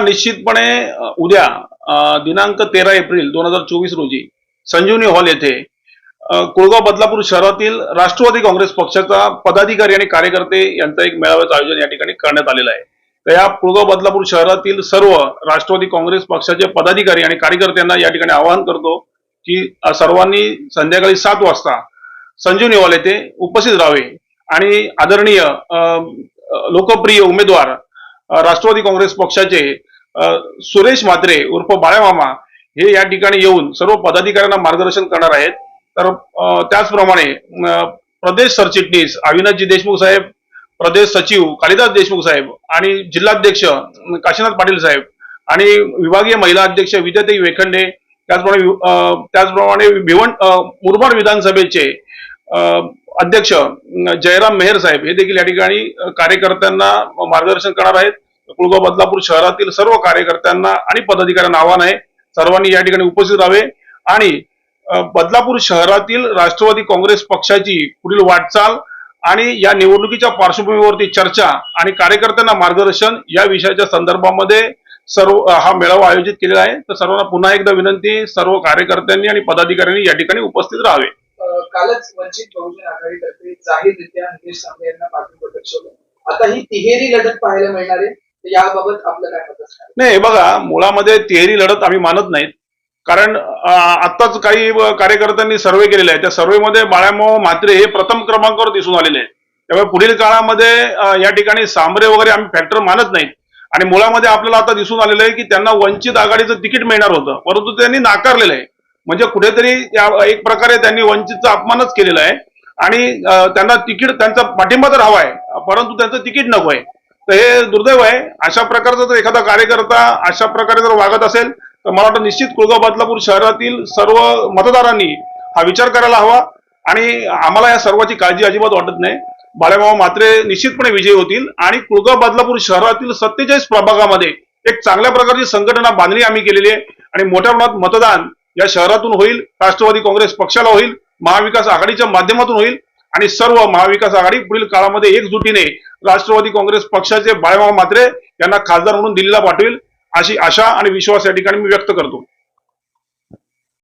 निश्चितपणे उद्या दिनांक तेरा एप्रिल दोन हजार चोवीस रोजी संजीवनी हॉल येथे कोळगाव कुळगाव बदलापूर शहरातील राष्ट्रवादी काँग्रेस पक्षाचा पदाधिकारी आणि कार्यकर्ते यांचा एक मेळाव्याचं आयोजन या ठिकाणी करण्यात आलेलं आहे. तर या कुळगाव बदलापूर शहरातील सर्व राष्ट्रवादी काँग्रेस पक्षाचे पदाधिकारी आणि कार्यकर्त्यांना या ठिकाणी आवाहन करतो की सर्वांनी संध्याकाळी सात वाजता संजीवनी हॉल येथे उपस्थित राहावे आणि आदरणीय लोकप्रिय उमेदवार राष्ट्रवादी काँग्रेस पक्षाचे सुरेश म्हात्रे उर्फ बाळ्यामामा हे या ठिकाणी येऊन सर्व पदाधिकाऱ्यांना मार्गदर्शन करणार आहेत. तर त्याचप्रमाणे प्रदेश सरचिटणीस अविनाशजी देशमुख साहेब प्रदेश सचिव कालिदास देशमुख साहेब आणि जिल्हाध्यक्ष काशीनाथ पाटील साहेब आणि विभागीय महिला अध्यक्ष विद्याताई वेखंडे त्याचप्रमाणे वि- त्याचप्रमाणे भिवंड मुरबाड विधानसभेचे अध्यक्ष जयराम मेहर साहेब हे देखील या ठिकाणी कार्यकर्त्यांना मार्गदर्शन करणार आहेत. कुळगाव बदलापूर शहरातील सर्व कार्यकर्त्यांना आणि पदाधिकाऱ्यांना आव्हान आहे. सर्वांनी या ठिकाणी उपस्थित राहावे. आणि बदलापूर शहरातील राष्ट्रवादी काँग्रेस पक्षाची पुढील वाटचाल आणि या निवडणुकीच्या पार्श्वभूमीवरती चर्चा आणि कार्यकर्त्यांना मार्गदर्शन या विषयाच्या संदर्भामध्ये सर्व हा मेळावा आयोजित केलेला आहे. तर सर्वांना पुन्हा एकदा विनंती सर्व कार्यकर्त्यांनी आणि पदाधिकाऱ्यांनी या ठिकाणी उपस्थित राहावे. कालच वंचित बहुजन आघाडीतर्फे जाहीररित्या नितेश यांना पाठिंबा दर्शवलं. आता ही तिहेरी लढत पाहायला मिळणार आहे. याबाबत आपलं काय मत असणार? नाही बघा मुळामध्ये तिहेरी लढत आम्ही मानत नाहीत. कारण आत्ताच काही कार्यकर्त्यांनी सर्वे केलेला आहे त्या सर्वेमध्ये बाळामाव म्हात्रे हे प्रथम क्रमांकावर दिसून आलेले आहेत. त्यामुळे पुढील काळामध्ये या ठिकाणी सांबरे वगैरे आम्ही फॅक्टर मानत नाहीत. आणि मुळामध्ये आपल्याला आता दिसून आलेलं आहे की त्यांना वंचित आघाडीचं तिकीट मिळणार होतं. परंतु त्यांनी नाकारलेलं आहे. म्हणजे कुठेतरी एक प्रकारे त्यांनी वंचितचा अपमानच केलेला आहे. आणि त्यांना तिकीट त्यांचा पाठिंबा तर हवा आहे. परंतु त्यांचं तिकीट नको आहे. तर हे दुर्दैव आहे. अशा प्रकारचा जर एखादा कार्यकर्ता अशा प्रकारे जर वागत असेल तर मला वाटतं निश्चित कुळगाव बदलापूर शहरातील सर्व मतदारांनी हा विचार करायला हवा. आणि आम्हाला या सर्वाची काळजी अजिबात वाटत नाही. बाळामामा मात्रे निश्चितपणे विजयी होतील. आणि कुळगाव बदलापूर शहरातील सत्तेचाळीस प्रभागामध्ये एक चांगल्या प्रकारची संघटना बांधणी आम्ही केलेली आहे. आणि मोठ्या प्रमाणात मतदान या शहरातून होईल. राष्ट्रवादी काँग्रेस पक्षाला होईल. महाविकास आघाडीच्या माध्यमातून होईल. आणि सर्व महाविकास आघाडी पुढील काळामध्ये एकजुटीने राष्ट्रवादी काँग्रेस पक्षाचे बाळामामा मात्रे यांना खासदार म्हणून दिल्लीला पाठवेल अशी आशा आणि विश्वास या ठिकाणी मी व्यक्त करतो.